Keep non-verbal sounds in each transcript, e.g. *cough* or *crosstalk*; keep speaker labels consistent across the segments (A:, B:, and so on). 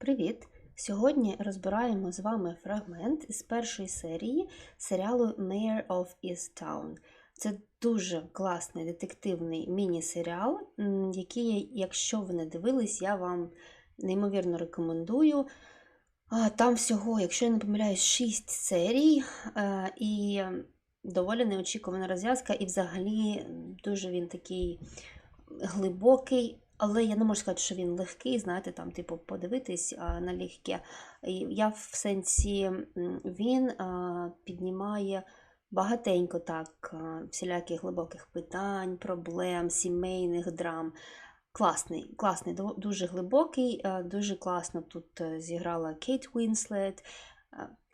A: Привіт! Сьогодні розбираємо з вами фрагмент із першої серії серіалу Mayor of Easttown. Це дуже класний детективний міні-серіал, який, якщо ви не дивились, я вам неймовірно рекомендую. Там всього, якщо я не помиляюсь, 6 серій е, і доволі неочікувана розв'язка, і взагалі дуже він такий глибокий, але я не можу сказати, що він легкий, знаєте, там, типу, подивитись на легке. Я в сенсі він піднімає багатенько так, всіляких глибоких питань, проблем, сімейних драм. Класний, класний, дуже глибокий, дуже класно тут е, зіграла Кейт Уінслет.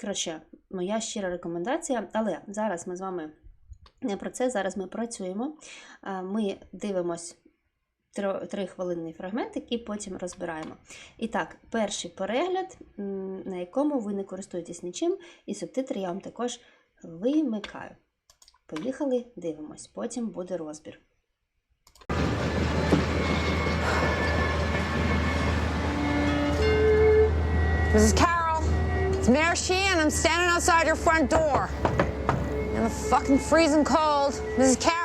A: Коротше, моя щира рекомендація. Але зараз ми з вами не про це, зараз ми працюємо. Ми дивимось трихвилинний фрагментик і потім розбираємо. І так, перший перегляд, на якому ви не користуєтесь нічим, і субтитри я вам також вимикаю. Поїхали, дивимось, потім буде розбір.
B: Mrs. Carroll, it's Mayor Sheehan. I'm standing outside your front door. In the fucking freezing cold. Mrs. Carroll.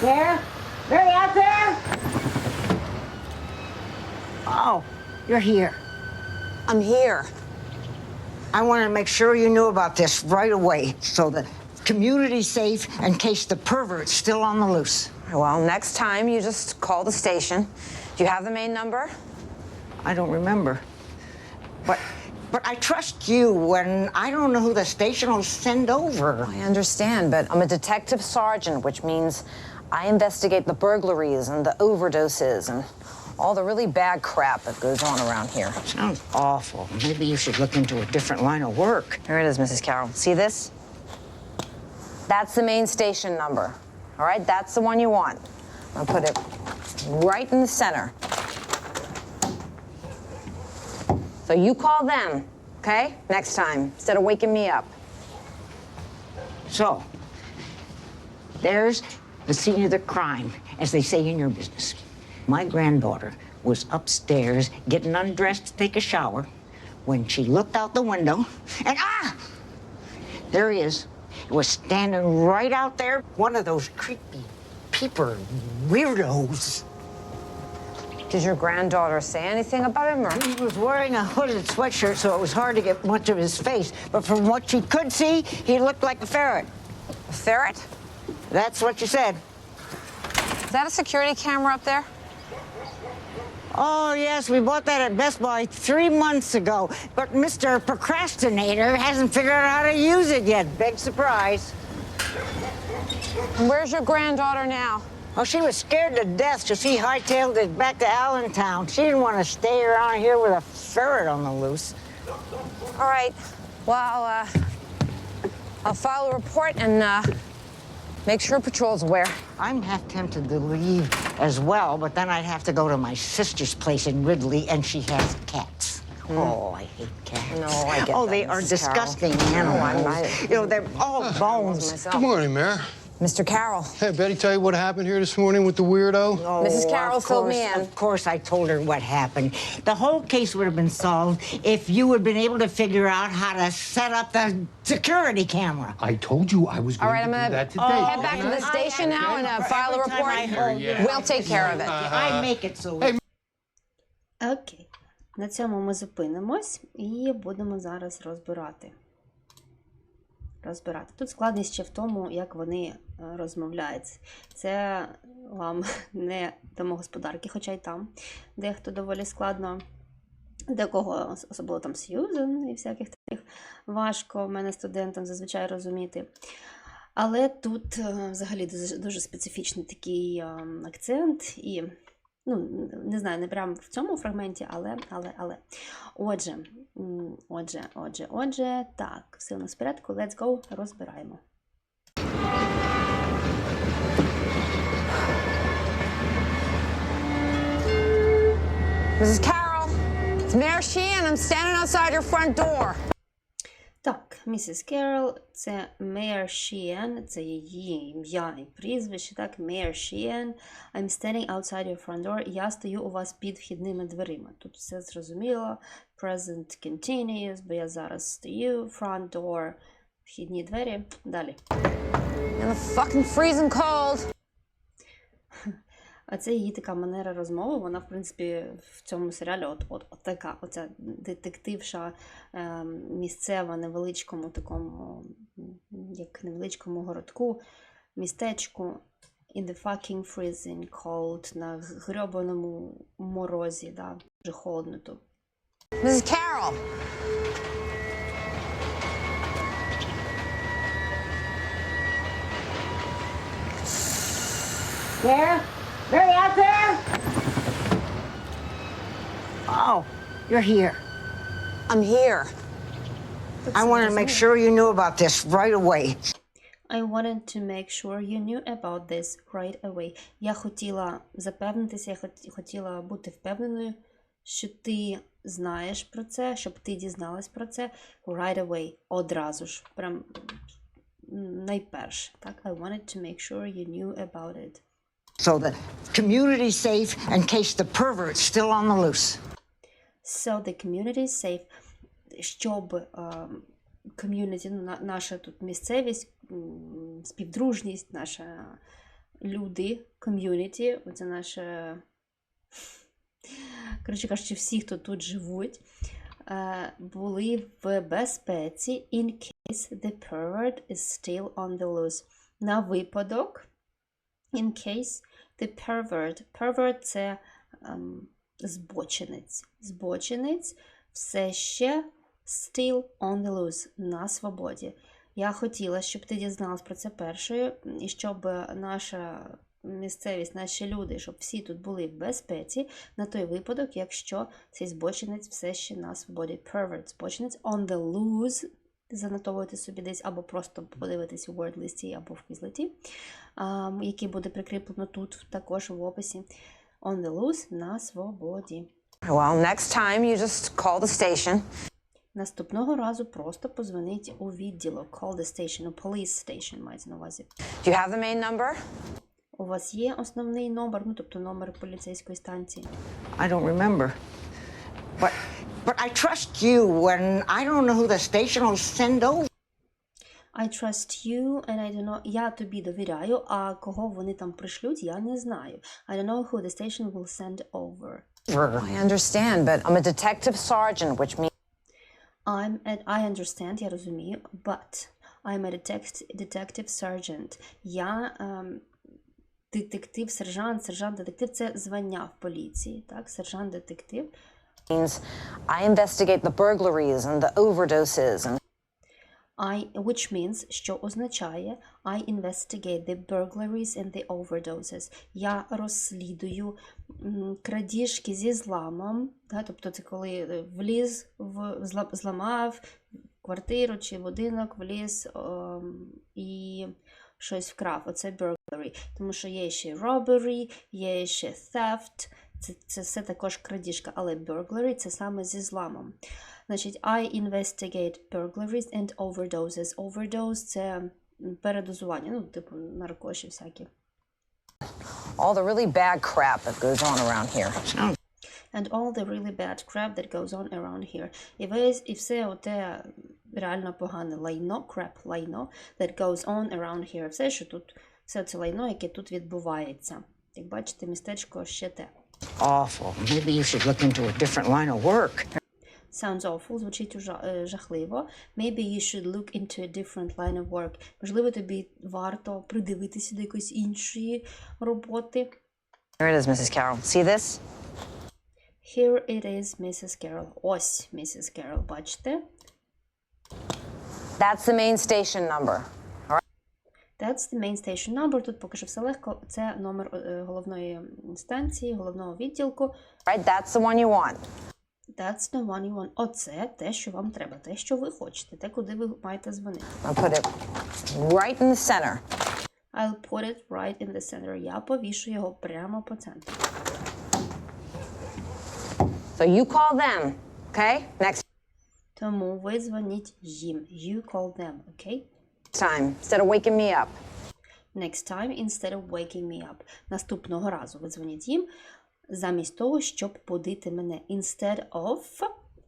C: There? There you out there? Oh, you're here.
B: I'm here.
C: I wanted to make sure you knew about this right away so the community's safe in case the pervert's still on the loose.
B: Well, next time you just call the station. Do you have the main number?
C: I don't remember. But but I trust you when I don't know who the station will send over.
B: I understand, but I'm a detective sergeant, which means I investigate the burglaries and the overdoses and all the really bad crap that goes on around here.
C: Sounds awful. Maybe you should look into a different line of work.
B: Here it is, Mrs. Carroll. See this? That's the main station number. All right, that's the one you want. I'll put it right in the center. So you call them, okay? Next time, instead of waking me up.
C: So, there's the scene of the crime, as they say in your business. My granddaughter was upstairs getting undressed to take a shower when she looked out the window, and ah! There he is. He was standing right out there, one of those creepy peeper weirdos.
B: Did your granddaughter say anything about him, or?
C: He was wearing a hooded sweatshirt, so it was hard to get much of his face. But from what she could see, he looked like a ferret.
B: A ferret?
C: That's what you said.
B: Is that a security camera up there?
C: Oh, yes, we bought that at Best Buy three months ago. But Mr. Procrastinator hasn't figured out how to use it yet. Big surprise.
B: And where's your granddaughter now?
C: Oh, she was scared to death, so she hightailed it back to Allentown. She didn't want to stay around here with a ferret on the loose.
B: All right. Well, uh, I'll file a report and uh, make sure patrol's aware.
C: I'm half tempted to leave as well, but then I'd have to go to my sister's place in Ridley, and she has cats. Hmm. Oh, I hate cats.
B: No, I get
C: Oh,
B: that,
C: they are
B: Mrs. Carroll.
C: disgusting
B: No,
C: animals.
B: not-
C: You know, they're all bones.
D: Good morning, Mayor.
B: Mr. Carroll.
D: Hey, Betty, tell you what happened here this morning with the weirdo?
C: Oh,
B: Mrs. Carroll
C: of
B: filled me
C: course,
B: in.
C: Of course, I told her what happened. The whole case would have been solved if you had been able to figure out how to set up the security camera.
D: I told you I was
B: All
D: going
B: right, I'm
D: to
B: gonna
D: do that today.
B: head back to the
C: I-
B: station now and uh, file a report.
C: I you,
B: We'll take care of it.
C: I make it so.
D: Hey,
A: Окей. На цьому ми зупинимось і будемо зараз розбирати. Розбирати. Тут складність ще в тому, як вони розмовляють. Це вам *laughs* не домогосподарки, хоча й там дехто доволі складно. Декого, особливо там Сьюзен і всяких таких важко мене студентам зазвичай розуміти. Але тут е, взагалі дуже, дуже специфічний такий е, акцент і ну, не знаю, не прямо в цьому фрагменті, але, але, але. Отже, отже, отже, отже, так, все у нас в порядку, let's go, розбираємо.
B: Mrs. Carroll, it's Mayor Sheehan. I'm standing outside your front door.
A: Так, місіс Керол це Мер Шіен, це її ім'я і прізвище, так, Мер Шіен. I'm standing outside your front door. Я стою у вас під вхідними дверима. Тут все зрозуміло. Present continuous, бо я зараз стою, front door, вхідні двері. Далі.
B: In the fucking freezing cold.
A: А це її така манера розмови. Вона, в принципі, в цьому серіалі от, от, от така, оця детективша е, місцева невеличкому такому, як невеличкому городку, містечку. In the fucking freezing cold, на грьобаному морозі, да, дуже холодно тут.
B: Mrs. Carroll.
C: There? Mary out there? Oh, you're here.
B: I'm here.
C: I wanted to make sure you knew about this right away.
A: I wanted to make sure you knew about this right away. Я хотіла запевнитися, я хот- хотіла бути впевненою, що ти знаєш про це, щоб ти дізналась про це right away, одразу ж. Прям м, найперше. Так? I wanted to make sure you knew about it.
C: So the community's safe in case the pervert's still on the loose.
A: So the community safe, щоб ем, ком'юніті, ну, на- наша тут місцевість, співдружність, наша люди, ком'юніті, оце наше, коротше кажучи, всі, хто тут живуть, е, були в безпеці in case the pervert is still on the loose. На випадок, in case the pervert. Pervert – це ем, збочинець. Збочинець все ще still on the loose, на свободі. Я хотіла, щоб ти дізналась про це першою, і щоб наша місцевість, наші люди, щоб всі тут були в безпеці на той випадок, якщо цей збочинець все ще на свободі. Pervert, збочинець on the loose. Занотовуйте собі десь або просто подивитись у word листі або в квізлеті, який буде прикріплено тут також в описі. On the loose на свободі.
B: Well, next time you just call the station.
A: Наступного разу просто позвоніть у відділок, call the station, у police station мається на увазі.
B: Do you have the main number?
A: У вас є основний номер, ну тобто номер поліцейської станції.
C: I don't remember. But but I trust you when I don't know who the station will send over.
A: I trust you and I don't know. Я тобі довіряю, а кого вони там пришлють, я не знаю. I don't know who the station will send over.
B: I understand, but I'm a detective sergeant, which means
A: I'm at, I understand, я розумію, but I'm a detect, detective sergeant. Я ем, детектив, сержант, сержант-детектив це звання в поліції, так? Сержант-детектив.
B: I investigate the burglaries and the overdoses and
A: I, which means, що означає I investigate the burglaries and the overdoses. Я розслідую крадіжки зі зламом. Да? Тобто це коли е, вліз, в, зламав квартиру чи будинок, вліз ем, і щось вкрав. Оце burglary. Тому що є ще robbery, є ще theft. Це, це все також крадіжка, але burglary – це саме зі зламом. Значить, I investigate burglaries and overdoses. Overdose – це передозування, ну, типу наркоші всякі.
B: all the really bad crap that goes on around here.
A: And all the really bad crap that goes on around here. І, весь, і все оте реально погане лайно, crap лайно, that goes on around here. Все, що тут, все це лайно, яке тут відбувається. Як бачите, містечко ще те.
C: awful. Maybe you should look into a different line of work.
A: Sounds awful, звучить ужа- е, жахливо. Maybe you should look into a different line of work. Можливо, тобі варто придивитися до якоїсь іншої роботи.
B: Here it is, Mrs. Carroll. See this?
A: Here it is, Mrs. Carroll. Ось, Mrs. Carroll, бачите?
B: That's the main station number.
A: That's the main station number. Тут поки що все легко. Це номер е, головної станції, головного відділку.
B: Right? That's the one you want.
A: That's the one you want. Оце те, що вам треба, те, що ви хочете, те, куди ви маєте дзвонити.
B: I'll put it right in the center.
A: I'll put it right in the center. Я повішу його прямо по центру.
B: So you call them, okay? Next.
A: Тому ви дзвоніть їм. You call them, окей?
B: Time, instead of waking me up.
A: Next time instead of waking me up. Наступного разу ви дзвоніть їм замість того, щоб будити мене. Instead of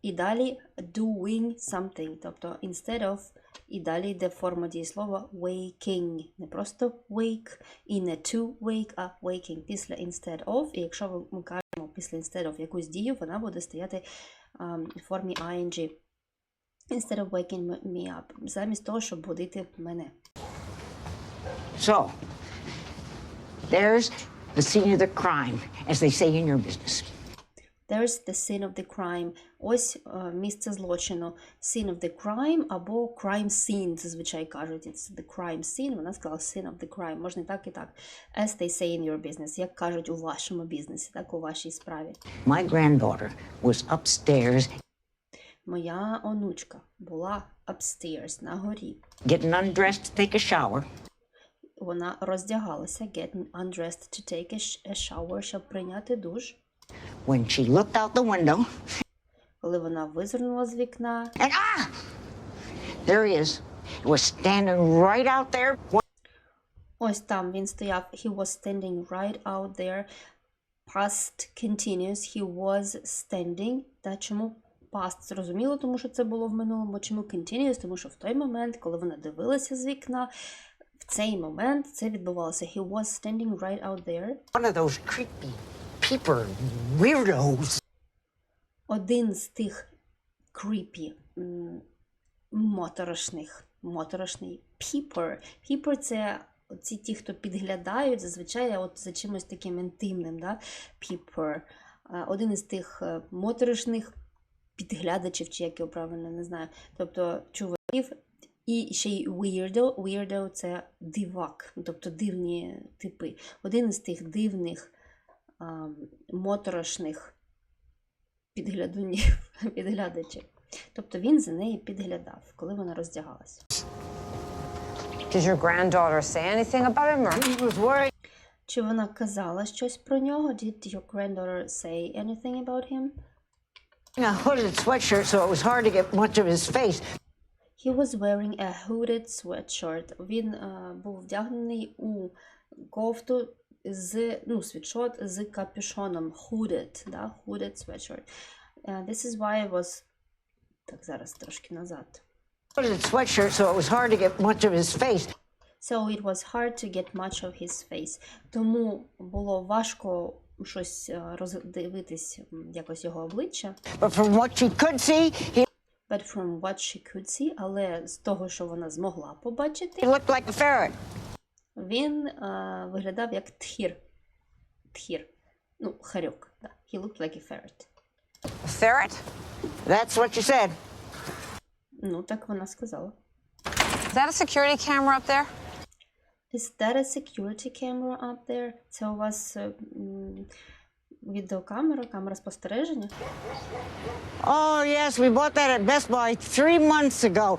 A: і далі doing something. Тобто instead of і далі йде форма дієслова waking. Не просто wake і не to wake, а waking. Після instead of. І якщо ми кажемо після instead of якусь дію, вона буде стояти а, в формі ing. Instead of waking me up. Замість того, щоб будити мене.
C: So, there's the scene of the crime, as they say in your business.
A: There's the scene of the crime. Ось е, місце злочину. Scene of the crime або crime scene, зазвичай кажуть. It's the crime scene. Вона сказала scene of the crime. Можна і так, і так. As they say in your business. Як кажуть у вашому бізнесі, так у вашій справі.
C: My granddaughter was upstairs
A: Моя онучка була upstairs, на горі.
C: getting undressed to take a shower
A: Вона роздягалася, getting undressed to take a sh- a shower, щоб прийняти душ.
C: when she looked out the window
A: Коли вона визирнула з вікна,
C: and ah! There he is. He was standing right out there.
A: Ось там він стояв. He was standing right out there. Past continuous. He was standing. Та чому past зрозуміло, тому що це було в минулому. Чому continuous? Тому що в той момент, коли вона дивилася з вікна, в цей момент це відбувалося. He was standing right out there.
C: One of those creepy peeper weirdos.
A: Один з тих creepy, моторошних, моторошний peeper. Peeper – це ці ті, хто підглядають, зазвичай от за чимось таким інтимним, да? peeper. Один із тих е, моторошних підглядачів, чи як його правильно не знаю. Тобто чуваків. І ще й weirdo. Weirdo – це дивак, тобто дивні типи. Один із тих дивних, а, моторошних підглядунів, *laughs* підглядачів. Тобто він за нею підглядав, коли вона роздягалася.
B: Did your granddaughter say anything about him or?
C: He was worried.
A: Чи вона казала щось про нього? Did your granddaughter say anything about him?
C: in a hooded sweatshirt, so it was hard to get much of his face.
A: He was wearing a hooded sweatshirt. Він е, був вдягнений у кофту з ну, світшот з капюшоном. Hooded, да? hooded sweatshirt. Uh, this is why I was... Так, зараз трошки назад.
C: Hooded sweatshirt, so it was hard to get much of his face.
A: So it was hard to get much of his face. Тому було важко щось е, роздивитись якось його обличчя.
C: But from what she could see, he
A: But from what she could see, але з того, що вона змогла побачити, he
C: looked like a ferret.
A: він е, виглядав як тхір. Тхір. Ну, харьок. Да. He looked like a ferret.
B: A ferret?
C: That's what you said.
A: Ну, так вона сказала.
B: Is that a security camera up there?
A: Is that a security camera up there? Це у вас е, відеокамера, камера спостереження?
C: Oh, yes, we bought that at Best Buy three months ago.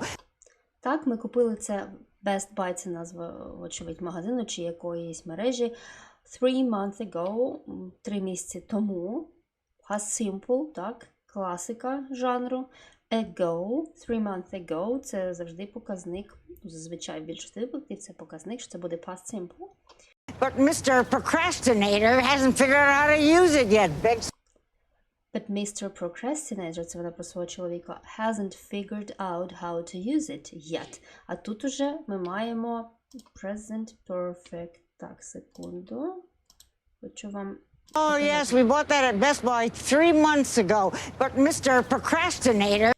A: Так, ми купили це Best Buy, це назва, очевидь, магазину чи якоїсь мережі. Three months ago, три місяці тому. Past simple, так, класика жанру. Ago, three months ago, це завжди показник. Зазвичай в більшості випадків це показник, що це буде past simple.
C: But Mr. Procrastinator hasn't figured out how to use it yet, Biggs.
A: But Mr. Procrastinator, це вона про свого чоловіка, hasn't figured out how to use it yet. А тут уже ми маємо present perfect. Так, секунду. Хочу вам.
C: Oh, yes, we bought that at Best Buy three months ago. But Mr. Procrastinator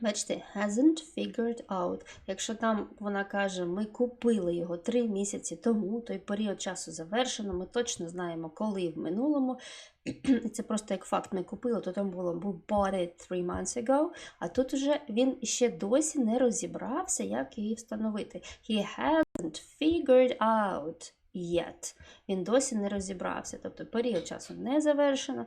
A: Бачите, hasn't figured out. Якщо там вона каже, ми купили його три місяці тому, той період часу завершено, ми точно знаємо, коли в минулому. *clears throat* Це просто як факт ми купили, то там було we bought it three months ago, а тут уже він ще досі не розібрався, як її встановити. He hasn't figured out yet. Він досі не розібрався. Тобто період часу не завершено.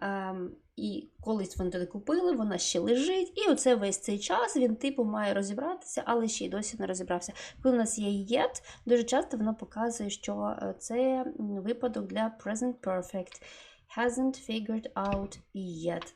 A: Ем, і колись вони туди купили, вона ще лежить, і оце весь цей час він, типу, має розібратися, але ще й досі не розібрався. Коли у нас є yet, дуже часто воно показує, що е, це випадок для present perfect. Hasn't figured out yet.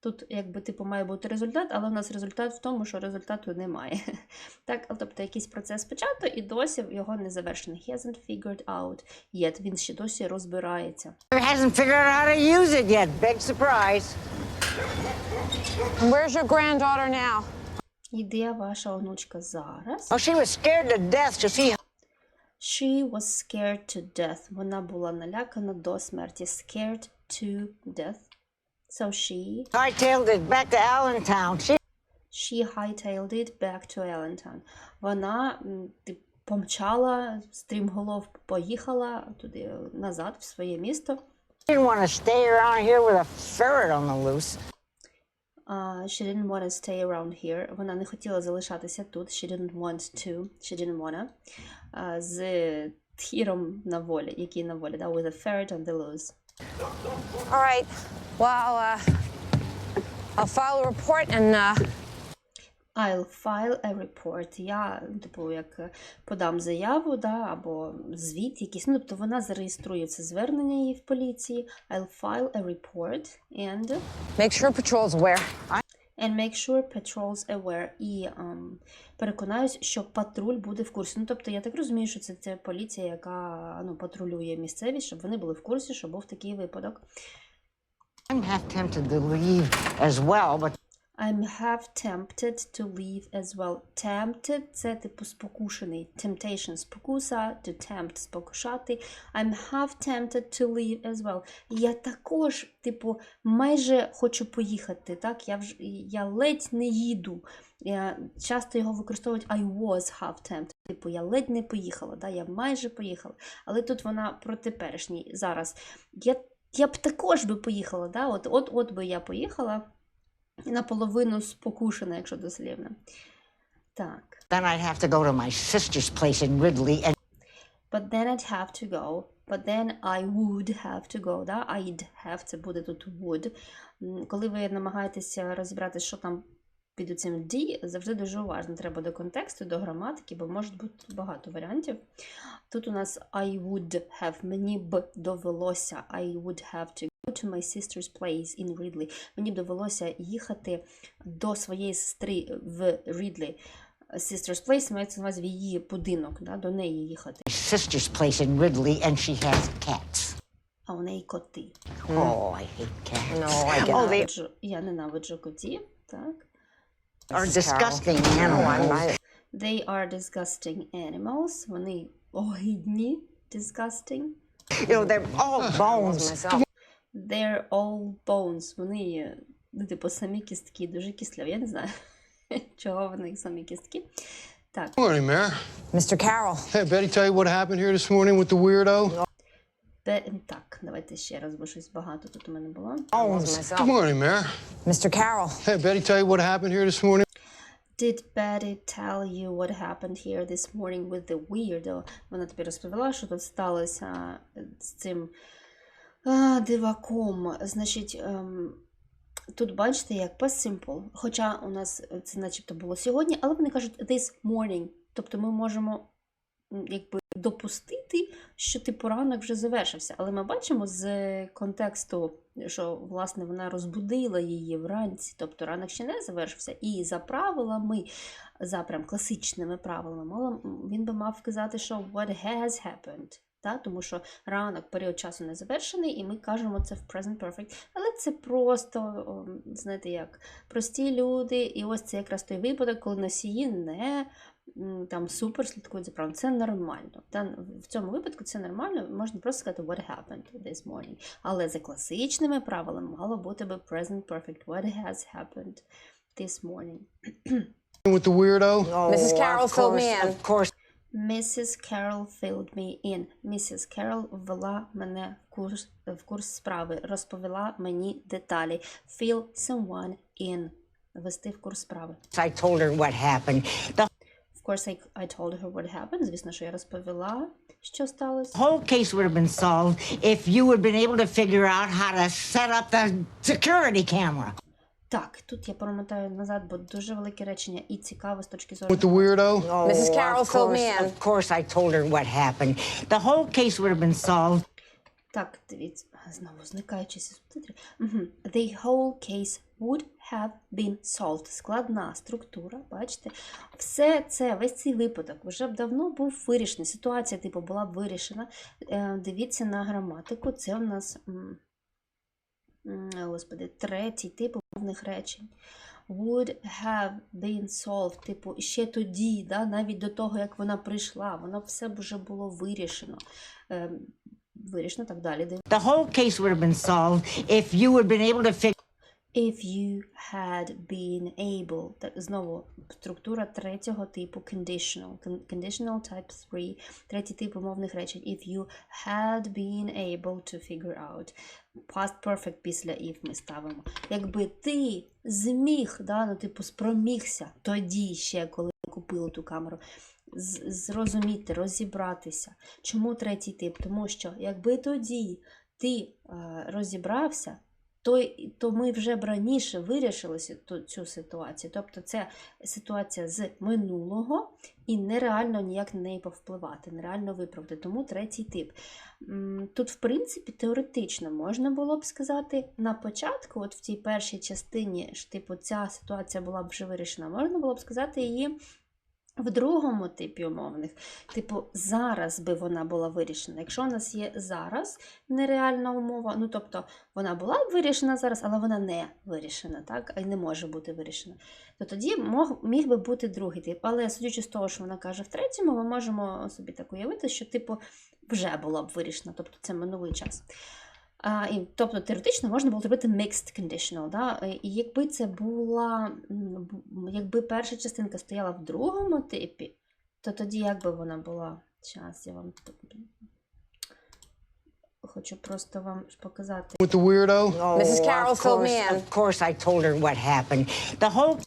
A: Тут, якби, типу, має бути результат, але в нас результат в тому, що результату немає. *laughs* Так, тобто якийсь процес почато і досі його не завершений. He hasn't figured out yet. Він ще досі розбирається.
C: Hasn't figured out how to use it yet. Big surprise.
B: Where's your granddaughter now?
A: І де ваша онучка зараз?
C: Oh, she was scared to death to see
A: She was scared to death. Вона була налякана до смерті. Scared to death. So she
C: hightailed it back to Allentown. She
A: She hightailed it back to Allentown. Вона помчала, стрімголов поїхала туди е, назад, в своє місто.
C: didn't want to stay around here with a ferret on the loose.
A: Uh, she didn't want to stay around here. Вона не хотіла залишатися тут. She didn't want to. She didn't wanna. Uh, з тхіром на волі, який на волі, да? with a ferret on the loose.
B: All right. Well, uh, I'll file a report and uh,
A: I'll file a report. Я, типу, як е, подам заяву, да, або звіт якийсь. Ну, тобто вона зареєструє це звернення її в поліції. I'll file a report and,
B: make sure patrol's aware.
A: And make sure patrols aware. І ем, переконаюсь, що патруль буде в курсі. Ну, тобто, я так розумію, що це, це поліція, яка ну, патрулює місцевість, щоб вони були в курсі, що був такий випадок.
C: I'm half tempted to leave as well, but
A: I'm half tempted to leave as well. Tempted – це типу спокушений. Temptation – спокуса, to tempt – спокушати. I'm half tempted to leave as well. Я також, типу, майже хочу поїхати, так? Я, вже, я ледь не їду. Я часто його використовують I was half tempted. Типу, я ледь не поїхала, да? я майже поїхала. Але тут вона про теперішній зараз. Я, я б також би поїхала, да? от, от, от би я поїхала наполовину спокушена, якщо дослівно. Так.
C: then I'd have to go to my sister's place in Ridley and
A: But then I'd have to go. But then I would have to go. Да? I'd have, це буде тут would. Коли ви намагаєтеся розібрати, що там під цим D, завжди дуже уважно. Треба до контексту, до граматики, бо може бути багато варіантів. Тут у нас I would have, мені б довелося, I would have to go to my sister's place in Ridley. Мені б довелося їхати до своєї сестри в Рідлі. Sister's place мається на увазі в її будинок, да, до неї їхати.
C: my sister's place in Ridley, and she has cats.
A: А у неї коти.
C: Oh, I hate cats.
B: No, I get
C: Oh, they
A: я ненавиджу котів. Так.
C: are
B: Mrs. Carroll.
C: disgusting
B: No, I'm
C: animals.
B: not.
A: They are disgusting animals. Вони огидні. Disgusting.
C: You know, they're all bones.
B: myself.
A: They're all bones. Вони, е, ну, типу, самі кістки, дуже кисляві. Я не знаю, *laughs* чого вони самі кістки. Так.
D: Morning, Mayor.
B: Mr. Carroll,
D: Hey, Betty, tell you what happened here this morning with the weirdo?
A: Бе... Так, давайте ще раз, бо щось багато тут у мене було.
D: Good morning, Mayor.
B: Mr. Carroll,
D: Hey, Betty, tell you what happened here this morning?
A: Did Betty tell you what happened here this morning with the weirdo? Вона тобі розповіла, що тут сталося з цим а, диваком. Значить, ем, тут бачите, як past simple. Хоча у нас це начебто було сьогодні, але вони кажуть this morning. Тобто ми можемо якби допустити, що типу ранок вже завершився. Але ми бачимо з контексту, що власне вона розбудила її вранці, тобто ранок ще не завершився. І за правилами, за прям класичними правилами, він би мав сказати, що what has happened. Та? Тому що ранок, період часу не завершений, і ми кажемо це в present perfect. Але це просто, знаєте як, прості люди, і ось це якраз той випадок, коли носії не там супер слідкують за правилами. Це нормально. Та, в цьому випадку це нормально, можна просто сказати what happened this morning. Але за класичними правилами мало бути би present perfect. What has happened this morning?
D: With the weirdo?
C: Oh,
B: Mrs. Carroll
C: of
B: filled me in.
C: Of course.
A: Mrs. Carroll filled me in. Mrs. Carroll ввела мене в курс, в курс справи, розповіла мені деталі. Fill someone in. Ввести в курс справи.
C: I told her what happened. The
A: course, I, I told her what happened. Звісно, що я розповіла, що сталося.
C: whole case would have been solved if you had been able to figure out how to set up the security camera.
A: Так, тут я промотаю назад, бо дуже велике речення і цікаво з точки зору.
D: With the weirdo?
B: Oh, Mrs. Carroll
C: of
B: filled me in.
C: Of course, I told her what happened. The whole case would have been solved
A: Так, дивіться, знову зникаючи субтитри. Угу. The whole case would have been solved. Складна структура, бачите? Все це, весь цей випадок вже б давно був вирішений. Ситуація, типу, була б вирішена. Е, Дивіться на граматику. Це у нас, господи, третій тип умовних речень. Would have been solved, типу, ще тоді, да, навіть до того, як вона прийшла, воно все б вже було вирішено. Е, вирішено так далі.
C: The whole case would have been solved if you had been able to figure
A: If you had been able. Так, знову структура третього типу conditional. Conditional type 3. Третій тип умовних речень. If you had been able to figure out. Past perfect після if ми ставимо. Якби ти зміг, да, ну, типу, спромігся тоді ще, коли купили ту камеру, зрозуміти, розібратися. Чому третій тип? Тому що якби тоді ти е, розібрався, то, то ми вже б раніше вирішили цю ситуацію. Тобто це ситуація з минулого, і нереально ніяк на неї повпливати, нереально виправдати. Тому третій тип. Тут, в принципі, теоретично можна було б сказати на початку, от в цій першій частині, ж, типу, ця ситуація була б вже вирішена, можна було б сказати її. В другому типі умовних, типу, зараз би вона була вирішена. Якщо у нас є зараз нереальна умова, ну тобто вона була б вирішена зараз, але вона не вирішена, так, і не може бути вирішена, то тоді міг би бути другий тип. Але судячи з того, що вона каже в третьому, ми можемо собі так уявити, що типу вже було б вирішено, тобто це минулий час. А, і, тобто теоретично можна було зробити mixed conditional. Да? І якби це була, якби перша частинка стояла в другому типі, то тоді як би вона була? Зараз я вам хочу просто вам показати.
D: With the weirdo?
B: Mrs. Carroll
C: of
B: filled me in.
C: Of course, I told her what happened. The whole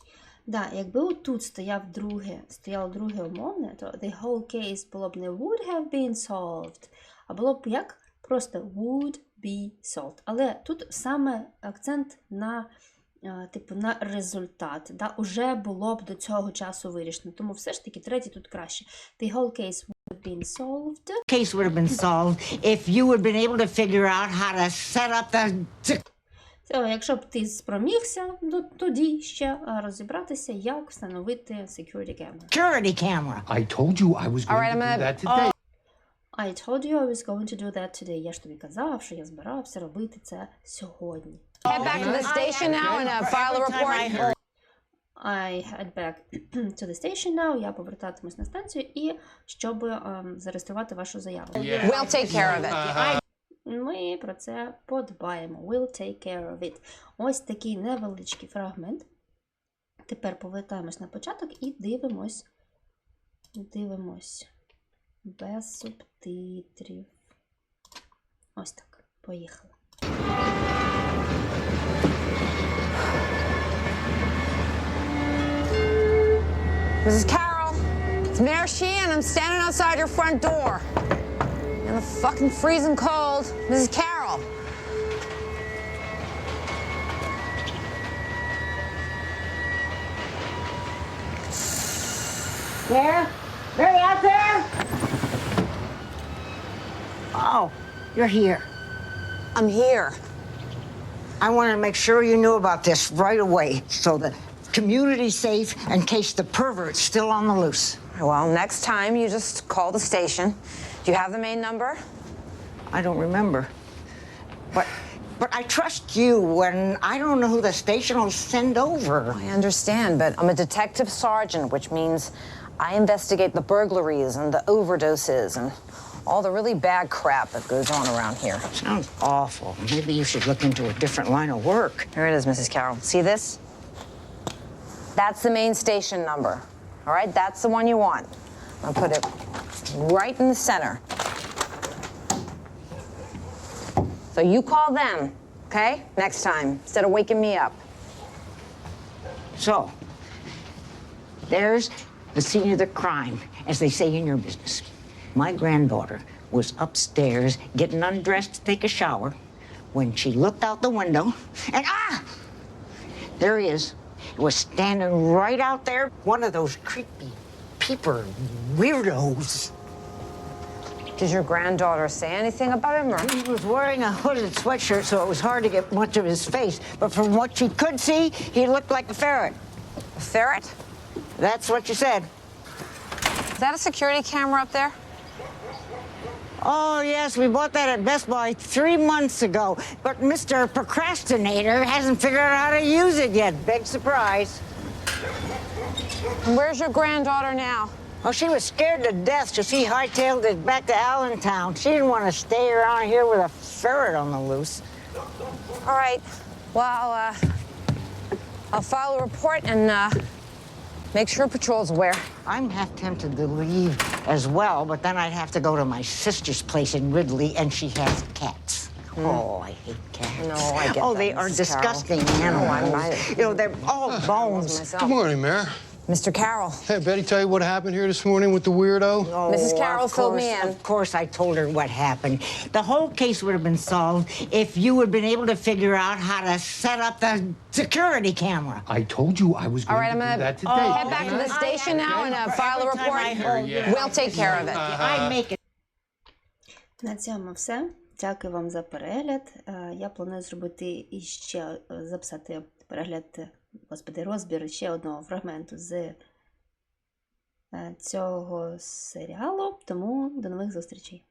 A: Да, якби отут стояв друге, стояло друге умовне, то the whole case було б не would have been solved, а було б як? Просто would be solved. Але тут саме акцент на, е, типу, на результат. Да? Уже було б до цього часу вирішено. Тому все ж таки третій тут краще. The whole case would have been solved.
C: case would have been solved if you had been able to figure out how to set up the
A: якщо б ти спромігся до- тоді ще е, розібратися, як встановити security camera.
C: security camera.
E: I told you I was going
B: right,
E: to do that today.
A: I told you I was going to do that today. Я ж тобі казав, що я збирався робити це сьогодні.
B: Head back to the station now and uh, file a report.
A: I head back *clears throat* to the station now. Я повертатимусь на станцію і щоб ем, зареєструвати вашу заяву.
B: We'll take care of it.
A: Ми про це подбаємо. We'll take care of it. Ось такий невеличкий фрагмент. Тепер повертаємось на початок і дивимось. Дивимось. Без субтитрів. Ось так. Поїхали.
B: Mrs. Carroll, it's Mayor Sheehan. I'm standing outside your front door. In the fucking freezing cold. Mrs. Carroll.
C: There? Mary You're here.
B: I'm here.
C: I wanted to make sure you knew about this right away so the community's safe in case the pervert's still on the loose.
B: Well, next time you just call the station. Do you have the main number?
C: I don't remember. But but I trust you when I don't know who the station will send over.
B: I understand, but I'm a detective sergeant, which means I investigate the burglaries and the overdoses and all the really bad crap that goes on around here.
C: Sounds awful. Maybe you should look into a different line of work.
B: Here it is, Mrs. Carroll. See this? That's the main station number. All right, that's the one you want. I'll put it right in the center. So you call them, okay? Next time, instead of waking me up.
C: So, there's the scene of the crime, as they say in your business. My granddaughter was upstairs getting undressed to take a shower when she looked out the window and ah! There he is. He was standing right out there, one of those creepy peeper weirdos.
B: Did your granddaughter say anything about him? Or?
C: He was wearing a hooded sweatshirt, so it was hard to get much of his face. But from what she could see, he looked like a ferret.
B: A ferret?
C: That's what you said.
B: Is that a security camera up there?
C: Oh, yes, we bought that at Best Buy three months ago. But Mr. Procrastinator hasn't figured out how to use it yet. Big surprise.
B: Where's your granddaughter now?
C: Oh, she was scared to death, so she hightailed it back to Allentown. She didn't want to stay around here with a ferret on the loose.
B: All right. Well, uh, I'll file a report and uh, make sure patrol's aware.
C: I'm half tempted to leave as well, but then I'd have to go to my sister's place in Ridley, and she has cats. Hmm. Oh, I hate cats.
B: No, I get
C: Oh,
B: that,
C: they are disgusting
B: No,
C: animals.
B: Oh, not-
C: You know, they're all bones.
D: Good morning, Mayor.
B: Mr. Carroll.
D: Hey, Betty, tell you what happened here this morning with the weirdo?
C: Oh,
B: Mrs. Carroll
C: of
B: filled me
C: course-
B: in.
C: Of course, I told her what happened. The whole case would have been solved if you had been able to figure out how to set up the security camera.
E: I told you I was going
B: All right, I'm
E: to do
B: gonna
E: that today.
B: head back to the
C: I-
B: station
C: I-
B: now and uh, file a
C: Every time
B: report.
C: I heard you-
B: We'll take care of it.
C: I make it.
A: На цьому все. Дякую вам за перегляд. Е, Я планую зробити іще е, записати перегляд, е, господи, розбір ще одного фрагменту з е, цього серіалу. Тому до нових зустрічей.